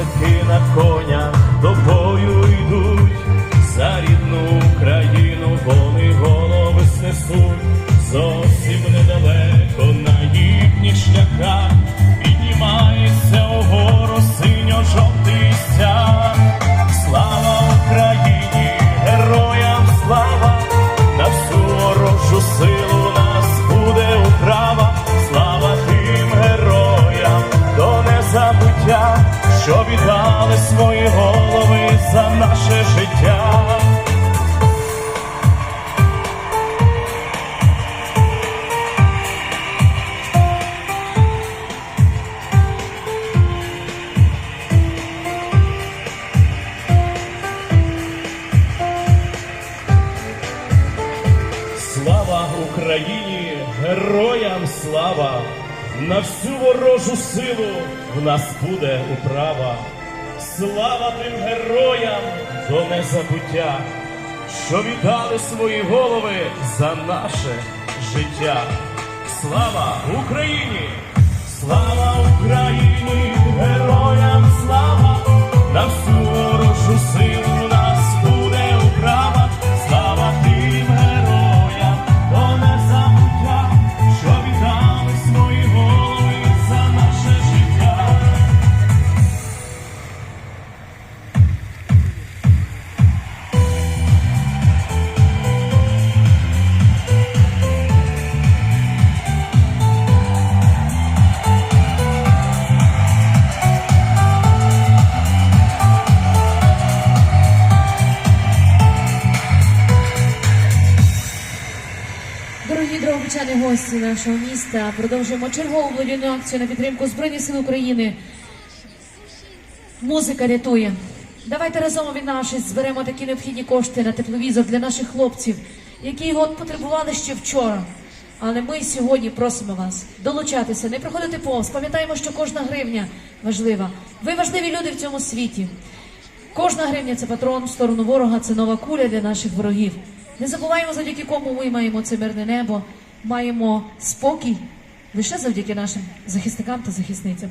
козаки на конях до бою йдуть, за рідну Україну вони голови снесуть, зовсім недалеко на їхніх шляхах що віддали свої голови за наше життя. Слава Україні, героям слава! На всю ворожу силу в нас буде управа. Слава тим героям до незабуття, що віддали свої голови за наше життя. Слава Україні! Слава Україні! Героям слава! На всю ворожу силу Дорогі дорогобичани гості нашого міста, продовжуємо чергову благодійну акцію на підтримку Збройних сил України. Музика рятує. Давайте разом об'єднавшись, зберемо такі необхідні кошти на тепловізор для наших хлопців, які його потребували ще вчора. Але ми сьогодні просимо вас долучатися, не проходити повз. Пам'ятаємо, що кожна гривня важлива. Ви важливі люди в цьому світі. Кожна гривня це патрон в сторону ворога, це нова куля для наших ворогів. Не забуваємо, завдяки кому ми маємо це мирне небо, маємо спокій лише завдяки нашим захисникам та захисницям.